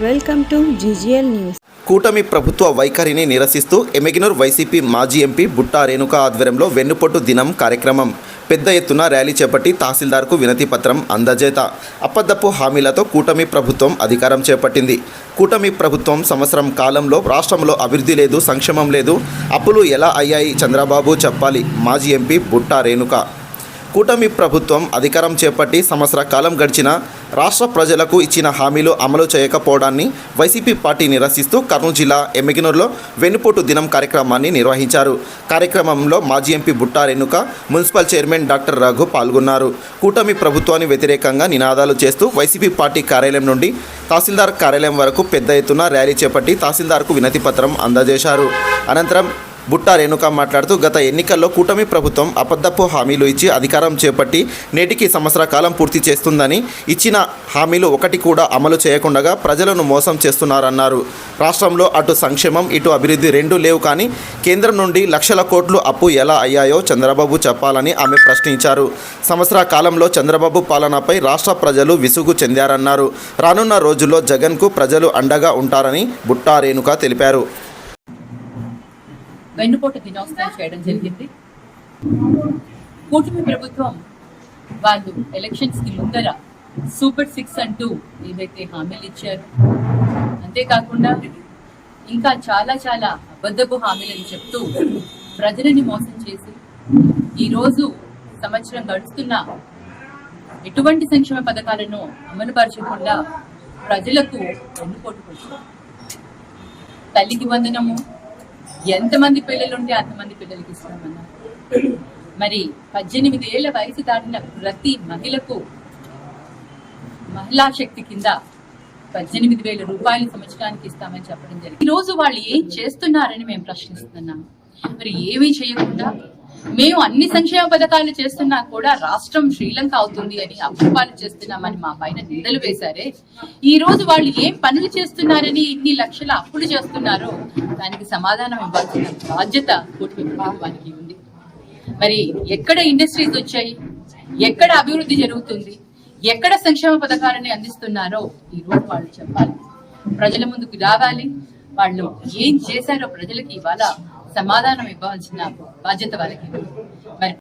Welcome to GGL news. కూటమి ప్రభుత్వ వైఖరిని నిరసిస్తూ ఎమెగినూర్ వైసీపీ మాజీ ఎంపీ బుట్టా రేణుక ఆధ్వర్యంలో వెన్నుపొట్టు దినం కార్యక్రమం. పెద్ద ఎత్తున ర్యాలీ చేపట్టి తహసీల్దార్కు వినతి పత్రం అందజేత. అబద్ధపు హామీలతో కూటమి ప్రభుత్వం అధికారం చేపట్టింది. కూటమి ప్రభుత్వం సంవత్సరం కాలంలో రాష్ట్రంలో అభివృద్ధి లేదు సంక్షేమం లేదు. అప్పులు ఎలా అయ్యాయి? చంద్రబాబు చెప్పాలి. మాజీ ఎంపీ బుట్టా రేణుక కూటమి ప్రభుత్వం అధికారం చేపట్టి సంవత్సర కాలం గడిచిన రాష్ట్ర ప్రజలకు ఇచ్చిన హామీలు అమలు చేయకపోవడాన్ని వైసీపీ పార్టీ నిరసిస్తూ కర్నూలు జిల్లా ఎమ్మిగినూరులో వెన్నుపోటు దినం కార్యక్రమాన్ని నిర్వహించారు. కార్యక్రమంలో మాజీ MP Butta Renuka municipal chairman doctor Raghu పాల్గొన్నారు. కూటమి ప్రభుత్వాన్ని వ్యతిరేకంగా నినాదాలు చేస్తూ వైసీపీ పార్టీ కార్యాలయం నుండి తహసీల్దార్ కార్యాలయం వరకు పెద్ద ఎత్తున ర్యాలీ చేపట్టి తహసీల్దార్కు వినతిపత్రం అందజేశారు. అనంతరం బుట్టా రేణుక మాట్లాడుతూ గత ఎన్నికల్లో కూటమి ప్రభుత్వం అబద్ధపు హామీలు ఇచ్చి అధికారం చేపట్టి నేటికి సంవత్సర కాలం పూర్తి చేస్తుందని ఇచ్చిన హామీలు ఒకటి కూడా అమలు చేయకుండా ప్రజలను మోసం చేస్తున్నారన్నారు. రాష్ట్రంలో అటు సంక్షేమం ఇటు అభివృద్ధి రెండూ లేవు కానీ కేంద్రం నుండి లక్షల కోట్లు అప్పు ఎలా అయ్యాయో చంద్రబాబు చెప్పాలని ఆమె ప్రశ్నించారు. సంవత్సర కాలంలో చంద్రబాబు పాలనపై రాష్ట్ర ప్రజలు విసుగు చెందారన్నారు. రానున్న రోజుల్లో జగన్కు ప్రజలు అండగా ఉంటారని బుట్టా రేణుక తెలిపారు. వెన్నుపోటు దినోత్సవం చేయడం జరిగింది. కూటమి ప్రభుత్వం వాళ్ళు ఎలక్షన్స్కి ముందర సూపర్ సిక్స్ అంటూ ఏదైతే హామీలు ఇచ్చారు అంతేకాకుండా ఇంకా చాలా చాలా అబద్ధపు హామీలని చెప్తూ ప్రజలని మోసం చేసి ఈరోజు సంవత్సరం గడుస్తున్న ఎటువంటి సంక్షేమ పథకాలను అమలుపరచకుండా ప్రజలకు వెన్నుపోటు తల్లికి వందనము ఎంతమంది పిల్లలు ఉంటే అంతమంది పిల్లలకి ఇస్తామన్నారు మరి పద్దెనిమిది ఏళ్ళ వయసు దాటిన ప్రతి మహిళకు మహిళా శక్తి కింద పద్దెనిమిది వేల రూపాయలు సంవత్సరానికి ఇస్తామని చెప్పడం జరిగింది. ఈ రోజు వాళ్ళు ఏం చేస్తున్నారని మేము ప్రశ్నిస్తున్నాం. మరి ఏమీ చేయకుండా మేము అన్ని సంక్షేమ పథకాలు చేస్తున్నా కూడా రాష్ట్రం శ్రీలంక అవుతుంది అని అప్పుపాలు చేస్తున్నామని మా పైన నిందలు వేశారే. ఈ రోజు వాళ్ళు ఏం పనులు చేస్తున్నారని ఇన్ని లక్షల అప్పులు చేస్తున్నారో దానికి సమాధానం ఇవ్వాల్సిన బాధ్యత కూటమి ప్రభుత్వానికి ఉంది. మరి ఎక్కడ ఇండస్ట్రీస్ వచ్చాయి? ఎక్కడ అభివృద్ధి జరుగుతుంది? ఎక్కడ సంక్షేమ పథకాలని అందిస్తున్నారో ఈ రోజు వాళ్ళు చెప్పాలి. ప్రజల ముందుకు రావాలి. వాళ్ళు ఏం చేశారో ప్రజలకి ఇవాళ సమాధానం ఇవ్వాల్సిన బాధ్యత వాళ్ళకి. మరి